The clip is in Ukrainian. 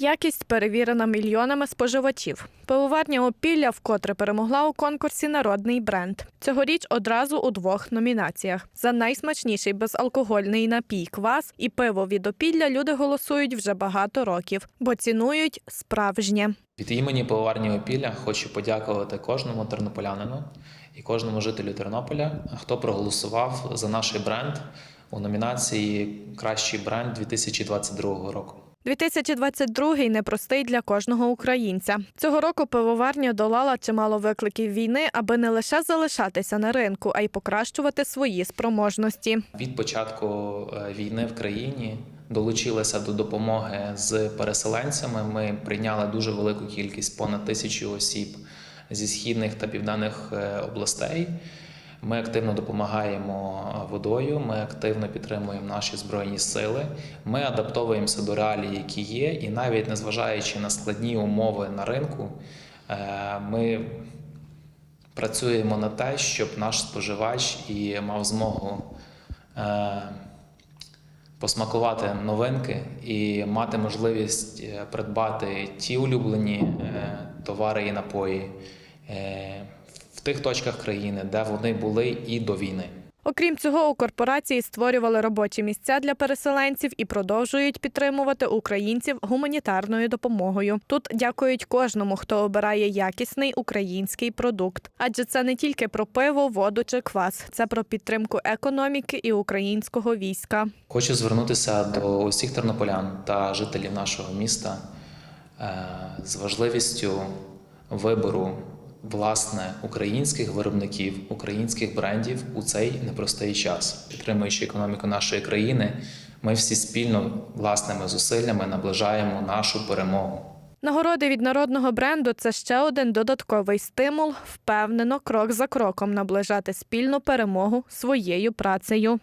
Якість перевірена мільйонами споживачів. Пивоварня Опілля вкотре перемогла у конкурсі Народний бренд. Цьогоріч одразу у двох номінаціях: за найсмачніший безалкогольний напій квас і пиво від Опілля люди голосують вже багато років, бо цінують справжнє. Від імені пивоварні Опілля хочу подякувати кожному тернополянину і кожному жителю Тернополя, хто проголосував за наш бренд у номінації Кращий бренд 2022 року. 2022-й непростий для кожного українця. Цього року пивоварня долала чимало викликів війни, аби не лише залишатися на ринку, а й покращувати свої спроможності. Від початку е, війни в країні долучилися до допомоги з переселенцями. Ми прийняли дуже велику кількість понад тисячу осіб зі східних та південних е, областей. Ми активно допомагаємо водою, ми активно підтримуємо наші збройні сили. Ми адаптовуємося до реалій, які є, і навіть незважаючи на складні умови на ринку, е, ми працюємо на те, щоб наш споживач і мав змогу е, посмакувати новинки і мати можливість е, придбати ті улюблені товари і напої тих точках країни, де вони були і до війни. Окрім цього, у корпорації створювали робочі місця для переселенців і продовжують підтримувати українців гуманітарною допомогою. Тут дякують кожному, хто обирає якісний український продукт. Адже це не тільки про пиво, воду чи квас, це про підтримку економіки і українського війська. Хочу звернутися до усіх тернополян та жителів нашого міста е, з важливістю вибору власне українських виробників, українських брендів у цей непростий час. Підтримуючи економіку нашої країни, ми всі спільно власними зусиллями наближаємо нашу перемогу. Нагороди від народного бренду це ще один додатковий стимул, впевнено, крок за кроком наближати спільну перемогу своєю працею.